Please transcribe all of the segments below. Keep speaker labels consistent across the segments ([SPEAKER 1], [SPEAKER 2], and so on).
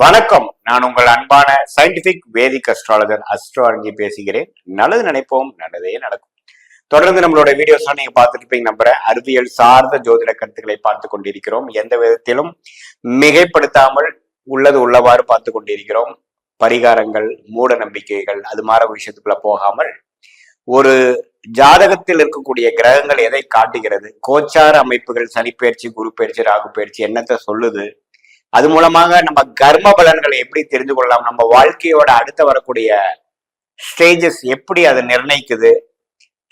[SPEAKER 1] வணக்கம். நான் உங்கள் அன்பான சயின்டிபிக் வேதிக் அஸ்ட்ராலஜர் அஸ்ட்ரோ அறிஞ்சி பேசுகிறேன். நல்லது நினைப்போம் நல்லதே நடக்கும். தொடர்ந்து நம்மளோட வீடியோஸ் நீங்க பார்த்துருப்பீங்க நம்புற நம்புறேன். அறிவியல் சார்ந்த ஜோதிட கருத்துக்களை பார்த்து கொண்டிருக்கிறோம். எந்த விதத்திலும் மிகைப்படுத்தாமல் உள்ளது உள்ளவாறு பார்த்து கொண்டிருக்கிறோம். பரிகாரங்கள் மூட நம்பிக்கைகள் அது மாதிரி விஷயத்துக்குள்ள போகாமல் ஒரு ஜாதகத்தில் இருக்கக்கூடிய கிரகங்கள் எதை காட்டுகிறது? கோச்சார அமைப்புகள் சனிப்பெயர்ச்சி குரு பயிற்சி ராகு பயிற்சி என்னத்தை சொல்லுது? அது மூலமாக நம்ம கர்ம பலன்களை எப்படி தெரிந்து கொள்ளலாம்? நம்ம வாழ்க்கையோட அடுத்த வரக்கூடிய ஸ்டேஜஸ் எப்படி அதை நிர்ணயிக்குது?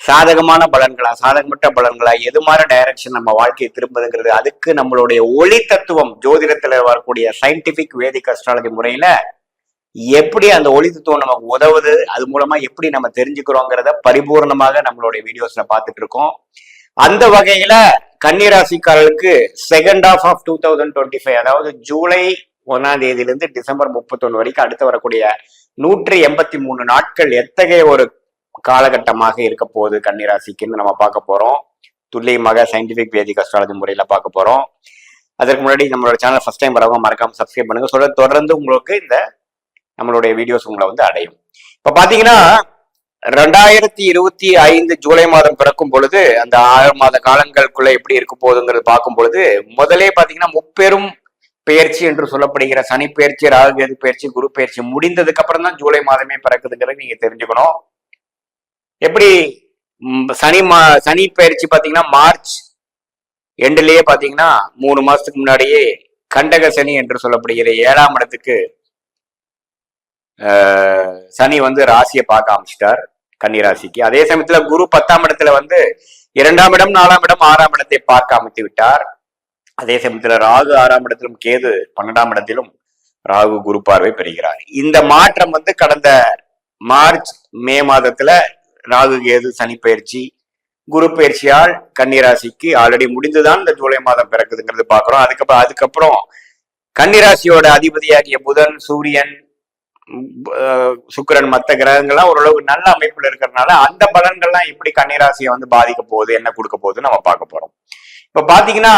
[SPEAKER 1] சாதகமான பலன்களா சாதகமற்ற பலன்களா? எது மாதிரி டைரக்ஷன் நம்ம வாழ்க்கையை திரும்புதுங்கிறது? அதுக்கு நம்மளுடைய ஒளி தத்துவம் ஜோதிடத்துல வரக்கூடிய சயின்டிபிக் வேதிக் அஸ்ட்ராலஜி முறையில எப்படி அந்த ஒளி தத்துவம் நமக்கு உதவுது? அது மூலமா எப்படி நம்ம தெரிஞ்சுக்கிறோங்கிறத பரிபூர்ணமாக நம்மளுடைய வீடியோஸ்ல பார்த்துட்டு இருக்கோம். அந்த வகையில கன்னிராசிக்காரர்களுக்கு second half of two thousand twenty five அதாவது ஜூலை ஒன்னாம் தேதியிலிருந்து டிசம்பர் முப்பத்தொன்னு வரைக்கும் அடுத்து வரக்கூடிய நூற்றி எண்பத்தி மூணு நாட்கள் எத்தகைய ஒரு காலகட்டமாக இருக்க போகுது கன்னிராசிக்குன்னு நம்ம பார்க்க போறோம். துல்லியமாக சயின்டிபிக் வேதிக் அஸ்ட்ராலஜி முறையில பார்க்க போறோம். அதற்கு முன்னாடி நம்மளோட சேனல் ஃபர்ஸ்ட் டைம் வரவங்க மறக்காம சப்ஸ்கிரைப் பண்ணுங்க. சொல்ல தொடர்ந்து உங்களுக்கு இந்த நம்மளுடைய வீடியோஸ் உங்களை வந்து அடையும். இப்ப பாத்தீங்கன்னா ரெண்டாயிரத்தி இருபத்தி ஐந்து ஜூலை மாதம் பிறக்கும் பொழுது அந்த ஆறு மாத காலங்களுக்குள்ள எப்படி இருக்க போகுதுங்கிறது பார்க்கும் பொழுது முதலே பாத்தீங்கன்னா முப்பெரும் பெயர்ச்சி என்று சொல்லப்படுகிற சனி பயிற்சி ராகுகேது பயிற்சி குரு பயிற்சி முடிந்ததுக்கு அப்புறம் தான் ஜூலை மாதமே பிறக்குதுங்கிறது நீங்க தெரிஞ்சுக்கணும். எப்படி? சனி மா சனி பயிற்சி பாத்தீங்கன்னா மார்ச் எண்டுலயே பாத்தீங்கன்னா மூணு மாசத்துக்கு முன்னாடியே கண்டக சனி என்று சொல்லப்படுகிற ஏழாம் இடத்துக்கு சனி வந்து ராசியை பார்க்க ஆரம்பிச்சிட்டார். கன்னிராசிக்கு. அதே சமயத்துல குரு பத்தாம் இடத்துல வந்து இரண்டாம் இடம் நாலாம் இடம் ஆறாம் இடத்தை பார்க்க அமைத்து விட்டார். அதே சமயத்துல ராகு ஆறாம் இடத்திலும் கேது பன்னெண்டாம் இடத்திலும் ராகு குரு பார்வை பெறுகிறார். இந்த மாற்றம் வந்து கடந்த மார்ச் மே மாதத்துல ராகு கேது சனி பயிற்சி குரு பயிற்சியால் கன்னிராசிக்கு ஆல்ரெடி முடிந்துதான் இந்த ஜூலை மாதம் பிறக்குதுங்கிறது பாக்குறோம் அதுக்கப்புறம் அதுக்கப்புறம் கன்னிராசியோட அதிபதியாகிய புதன் சூரியன் சுக்கிரன் மற்ற கிரகங்கள்லாம் ஓரளவு நல்ல அமைப்புல இருக்கிறதுனால அந்த பலன்கள்லாம் எப்படி கன்னிராசியை வந்து பாதிக்க போகுது என்ன கொடுக்க போகுது நம்ம பார்க்க போறோம். இப்ப பாத்தீங்கன்னா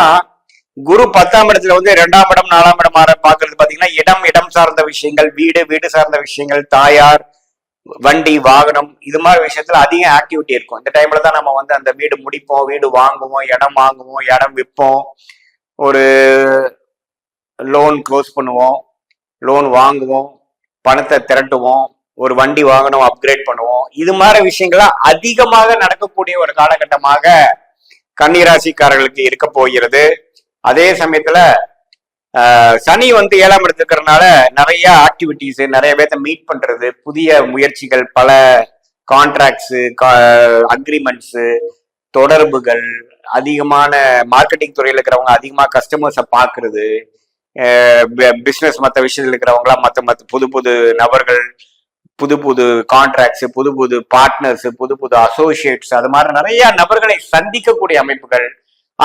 [SPEAKER 1] குரு பத்தாம் இடத்துல வந்து இரண்டாம் இடம் நாலாம் இடம் ஆற பாக்குறது பாத்தீங்கன்னா இடம் இடம் சார்ந்த விஷயங்கள் வீடு வீடு சார்ந்த விஷயங்கள் தாயார் வண்டி வாகனம் இது மாதிரி விஷயத்துல அதிக ஆக்டிவிட்டி இருக்கும். இந்த டைம்ல தான் நம்ம வந்து அந்த வீடு முடிப்போம் வீடு வாங்குவோம் இடம் வாங்குவோம் இடம் விற்போம். ஒரு லோன் க்ளோஸ் பண்ணுவோம் லோன் வாங்குவோம். பணத்தை திரட்டுவோம் ஒரு வண்டி வாகனம் அப்கிரேட் பண்ணுவோம். இது மாதிரி விஷயங்கள்லாம் அதிகமாக நடக்கக்கூடிய ஒரு காலகட்டமாக கன்னிராசிக்காரர்களுக்கு இருக்க போகிறது. அதே சமயத்துல ஆஹ், சனி வந்து ஏழாம் எடுத்துக்கிறதுனால நிறைய ஆக்டிவிட்டிஸ் நிறைய பேர்த்த மீட் பண்றது புதிய முயற்சிகள் பல கான்ட்ராக்ட்ஸ் அக்ரிமெண்ட்ஸ் தொடர்புகள் அதிகமான மார்க்கெட்டிங் துறையில் இருக்கிறவங்க அதிகமாக கஸ்டமர்ஸை பார்க்கறது பிஸ்னஸ் மற்ற விஷயத்தில் இருக்கிறவங்களாம் மற்ற மற்ற புது புது நபர்கள் புது புது கான்ட்ராக்ட்ஸ் புது புது பார்ட்னர்ஸ் புது புது அசோசியேட்ஸ் அது மாதிரி நிறைய நபர்களை சந்திக்கக்கூடிய அமைப்புகள்.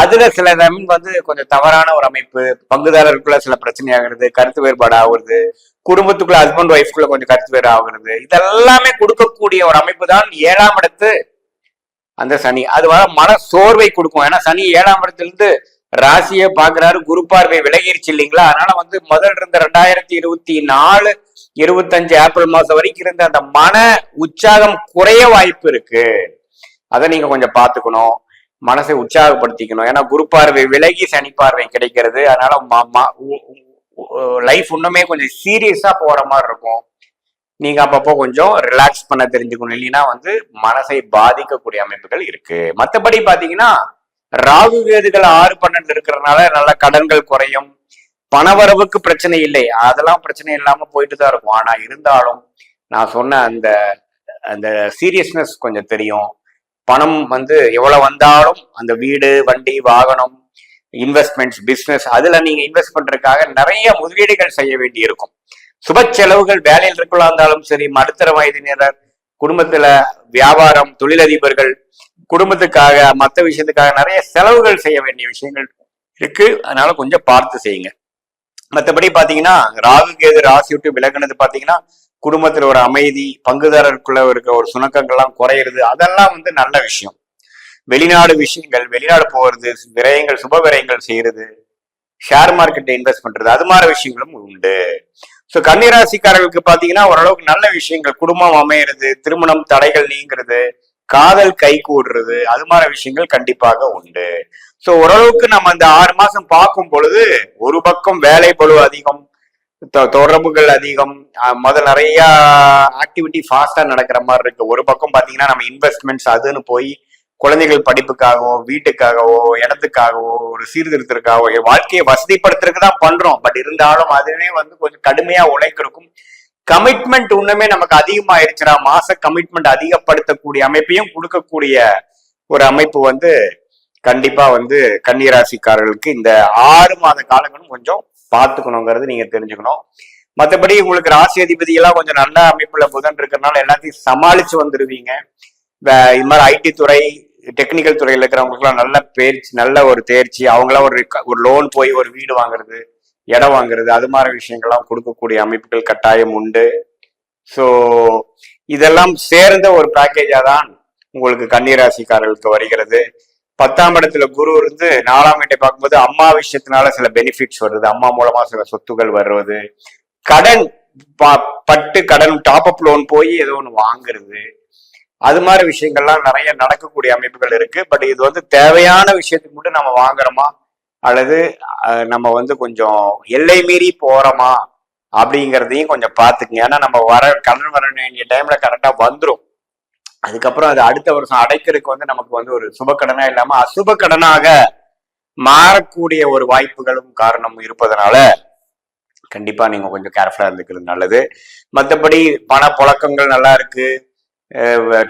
[SPEAKER 1] அதுல சில டைம் வந்து கொஞ்சம் தவறான ஒரு அமைப்பு பங்குதாரருக்குள்ள சில பிரச்சனை ஆகுறது கருத்து வேறுபாடு ஆகுறது குடும்பத்துக்குள்ள ஹஸ்பண்ட் ஒய்ஃப்குள்ள கொஞ்சம் கருத்து வேறு ஆகுறது. இதெல்லாமே கொடுக்கக்கூடிய ஒரு அமைப்பு தான் ஏழாம் இடத்து அந்த சனி. அது வர மன சோர்வை கொடுக்கும். ஏன்னா சனி ஏழாம் இடத்துல இருந்து ராசியை பாக்குறாரு குரு பார்வை விலகிருச்சு இல்லைங்களா? அதனால வந்து முதல்ல இருந்த ரெண்டாயிரத்தி இருபத்தி நாலு இருபத்தஞ்சு ஏப்ரல் மாசம் வரைக்கும் இருந்த அந்த மன உற்சாகம் குறைய வாய்ப்பு இருக்கு. அதை நீங்க கொஞ்சம் பாத்துக்கணும் மனசை உற்சாகப்படுத்திக்கணும். ஏன்னா குரு பார்வை விலகி சனி பார்வை கிடைக்கிறது. அதனால லைஃப் இன்னுமே கொஞ்சம் சீரியஸா போற மாதிரி இருக்கும். நீங்க அப்பப்போ கொஞ்சம் ரிலாக்ஸ் பண்ண தெரிஞ்சுக்கணும். இல்லைன்னா வந்து மனசை பாதிக்கக்கூடிய அமைப்புகள் இருக்கு. மற்றபடி பாத்தீங்கன்னா ராகு கேதுகள் ஆறு பன்னெண்டு இருக்கிறதுனால நல்ல கடன்கள் குறையும். பணவரவுக்கு பிரச்சனை இல்லை. அதெல்லாம் பிரச்சனை இல்லாம போயிட்டு தான் இருக்கும். ஆனா இருந்தாலும் நான் சொன்ன அந்த அந்த சீரியஸ்னஸ் கொஞ்சம் தெரியும். பணம் வந்து எவ்வளவு வந்தாலும் அந்த வீடு வண்டி வாகனம் இன்வெஸ்ட்மெண்ட்ஸ் பிசினஸ் அதுல நீங்க இன்வெஸ்ட் பண்றதுக்காக நிறைய முதலீடுகள் செய்ய வேண்டி இருக்கும் சுப செலவுகள் வேலையில் இருக்கலாம் இருந்தாலும் சரி மடுத்தர வயதினர் குடும்பத்துல வியாபாரம் தொழிலதிபர்கள் குடும்பத்துக்காக மற்ற விஷயத்துக்காக நிறைய செலவுகள் செய்ய வேண்டிய விஷயங்கள் இருக்கு. அதனால கொஞ்சம் பார்த்து செய்யுங்க. மற்றபடி பார்த்தீங்கன்னா ராகு கேது ராசி விட்டு விலகுனது பார்த்தீங்கன்னா குடும்பத்தில் ஒரு அமைதி பங்குதாரருக்குள்ள இருக்க ஒரு சுணக்கங்கள்லாம் குறையிறது அதெல்லாம் வந்து நல்ல விஷயம். வெளிநாடு விஷயங்கள் வெளிநாடு போகிறது விரயங்கள் சுப விரயங்கள் செய்யறது ஷேர் மார்க்கெட்டை இன்வெஸ்ட் பண்றது அது மாதிரி விஷயங்களும் உண்டு. ஸோ கன்னிராசிக்காரர்களுக்கு பாத்தீங்கன்னா ஓரளவுக்கு நல்ல விஷயங்கள் குடும்பம் அமையிறது திருமணம் தடைகள் நீங்கிறது காதல் கை கூடுறது அது மாதிரி விஷயங்கள் கண்டிப்பாக உண்டு. ஸோ ஓரளவுக்கு நம்ம அந்த ஆறு மாசம் பார்க்கும் பொழுது ஒரு பக்கம் வேலை பழு அதிகம் தொ- தொடர்புகள் அதிகம் முதல் நிறைய ஆக்டிவிட்டி ஃபாஸ்டா நடக்கிற மாதிரி இருக்கு. ஒரு பக்கம் பாத்தீங்கன்னா நம்ம இன்வெஸ்ட்மெண்ட்ஸ் அதுன்னு போய் குழந்தைகள் படிப்புக்காகவோ வீட்டுக்காகவோ இடத்துக்காகவோ ஒரு சீர்திருத்தத்துக்காகவோ என் வாழ்க்கையை வசதிப்படுத்துறதுக்கு தான் பண்றோம். பட் இருந்தாலும் அதுவே வந்து கொஞ்சம் கடுமையா உழைக்கிறக்கும் கமிட்மெண்ட் இன்னுமே நமக்கு அதிகமாயிருச்சுடா. மாச கமிட்மெண்ட் அதிகப்படுத்தக்கூடிய அமைப்பையும் கொடுக்கக்கூடிய ஒரு அமைப்பு வந்து கண்டிப்பா வந்து கன்னிராசிக்காரர்களுக்கு இந்த ஆறு மாத காலங்களும் கொஞ்சம் பார்த்துக்கணுங்கிறது நீங்க தெரிஞ்சுக்கணும். மற்றபடி உங்களுக்கு ராசி அதிபதி எல்லாம் கொஞ்சம் நல்ல அமைப்புல புதன் இருக்கிறனால எல்லாத்தையும் சமாளிச்சு வந்துருவீங்க. இது மாதிரி ஐடி துறை டெக்னிக்கல் துறையில இருக்கிறவங்களுக்குலாம் நல்ல பேர்ச்சி நல்ல ஒரு தேர்ச்சி அவங்களாம் ஒரு ஒரு லோன் போய் ஒரு வீடு வாங்குறது இடம் வாங்குறது அது மாதிரி விஷயங்கள்லாம் கொடுக்கக்கூடிய அமைப்புகள் கட்டாயம் உண்டு. ஸோ இதெல்லாம் சேர்ந்த ஒரு பேக்கேஜா தான் உங்களுக்கு கன்னிராசிக்காரர்களுக்கு வருகிறது. பத்தாம் இடத்துல குரு இருந்து நாலாம் வீட்டை பார்க்கும்போது அம்மா விஷயத்தினால சில பெனிஃபிட்ஸ் வருது. அம்மா மூலமா சில சொத்துக்கள் வருவது. கடன் ப- பட்டு கடன் டாப் அப் லோன் போய் ஏதோ ஒன்று வாங்குறது. அது மாதிரி விஷயங்கள்லாம் நிறைய நடக்கக்கூடிய அமைப்புகள் இருக்கு. பட் இது வந்து தேவையான விஷயத்துக்கு மட்டும் நம்ம வாங்குறோமா? அல்லது நம்ம வந்து கொஞ்சம் எல்லை மீறி போறோமா அப்படிங்கிறதையும் கொஞ்சம் பார்த்துக்குங்க. ஏன்னா நம்ம வர கடன் வர வேண்டிய டைம்ல கரெக்டாக வந்துடும் அதுக்கப்புறம் அது அடுத்த வருஷம் அடைக்கிறதுக்கு வந்து நமக்கு வந்து ஒரு சுப இல்லாம அசுப கடனாக மாறக்கூடிய ஒரு வாய்ப்புகளும் காரணமும் இருப்பதனால கண்டிப்பா நீங்க கொஞ்சம் கேர்ஃபுல்லா இருந்துக்கிறது நல்லது. மற்றபடி பண புழக்கங்கள் நல்லா இருக்கு.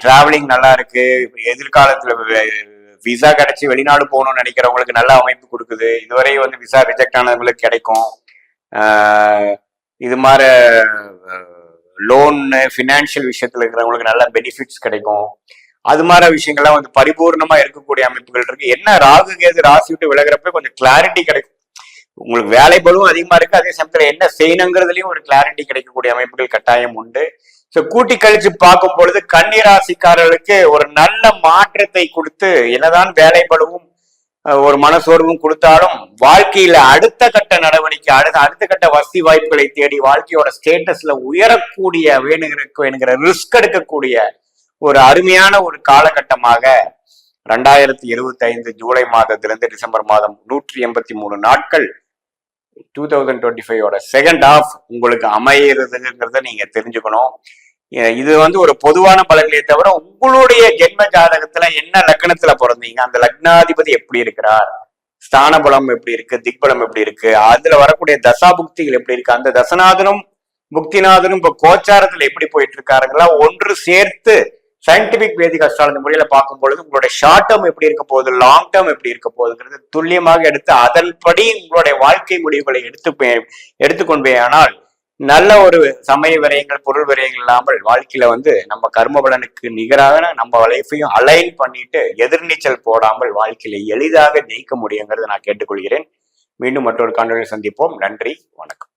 [SPEAKER 1] டிராவலிங் நல்லா இருக்கு. எதிர்காலத்துல விசா கிடைச்சி வெளிநாடு போகணும்னு நினைக்கிறவங்களுக்கு நல்ல அமைப்பு கொடுக்குது. இதுவரை வந்து விசா ரிஜெக்ட் ஆனவங்களுக்கு கிடைக்கும். இது மாதிரி லோன் ஃபினான்ஷியல் விஷயத்துல இருக்கிறவங்களுக்கு நல்ல பெனிஃபிட்ஸ் கிடைக்கும். அது மாதிரி விஷயங்கள்லாம் வந்து பரிபூர்ணமா இருக்கக்கூடிய அமைப்புகள் இருக்கு. என்ன ராகு கேது ராசி விட்டு விலகிறப்ப கொஞ்சம் கிளாரிட்டி கிடைக்கும். உங்களுக்கு வேலை பலவும் அதிகமா இருக்கு. அதே சமயத்துல என்ன செய்யணுங்கிறதுலயும் ஒரு கிளாரிட்டி கிடைக்கக்கூடிய அமைப்புகள் கட்டாயம் உண்டு. ஸோ கூட்டி கழிச்சு பார்க்கும் பொழுது கன்னி ராசிக்காரர்களுக்கு ஒரு நல்ல மாற்றத்தை கொடுத்து என்னதான் வேலைப்படவும் ஒரு மனசோர்வும் கொடுத்தாலும் வாழ்க்கையில அடுத்த கட்ட நடவடிக்கை அடுத்த அடுத்த கட்ட வசதி வாய்ப்புகளை தேடி வாழ்க்கையோட ஸ்டேட்டஸ்ல உயரக்கூடிய வேணுங்கிற வேணுங்கிற ரிஸ்க் எடுக்கக்கூடிய ஒரு அருமையான ஒரு காலகட்டமாக ரெண்டாயிரத்தி இருபத்தி ஐந்து ஜூலை மாதத்திலிருந்து டிசம்பர் மாதம் நூற்றி எண்பத்தி மூணு நாட்கள் டூ தௌசண்ட் டுவெண்ட்டி ஃபைவோட செகண்ட் ஆஃப் உங்களுக்கு அமையிறதுங்கிறத நீங்க தெரிஞ்சுக்கணும். இது வந்து ஒரு பொதுவான பலன்களே தவிர உங்களுடைய ஜென்ம ஜாதகத்துல என்ன லக்னத்துல பிறந்தீங்க? அந்த லக்னாதிபதி எப்படி இருக்கிறார்? ஸ்தான பலம் எப்படி இருக்கு? திக்பலம் எப்படி இருக்கு? அதுல வரக்கூடிய தசா புக்திகள் எப்படி இருக்கு? அந்த தசநாதனும் புக்திநாதனும் இப்ப கோச்சாரத்துல எப்படி போயிட்டு இருக்காருங்களா? ஒன்று சேர்த்து சயின்டிபிக் வேதிக் அஸ்ட்ராலஜி முறையில பார்க்கும் பொழுது உங்களுடைய ஷார்ட் டேர்ம் எப்படி இருக்க போகுது லாங் டேர்ம் எப்படி இருக்க போகுதுங்கிறது துல்லியமாக எடுத்து அதன்படி உங்களுடைய வாழ்க்கை முடிவுகளை எடுத்து எடுத்துக்கொண்டே ஆனால் நல்ல ஒரு சமய விரயங்கள் பொருள் விரயங்கள் இல்லாமல் வாழ்க்கையில வந்து நம்ம கர்ம பலனுக்கு நிகராக நம்ம லைஃபையும் அலைன் பண்ணிட்டு எதிர்நீச்சல் போடாமல் வாழ்க்கையில எளிதாக ஜெயிக்க முடியுங்கிறத நான் கேட்டுக்கொள்கிறேன். மீண்டும் மற்றொரு காணொலியில் சந்திப்போம். நன்றி வணக்கம்.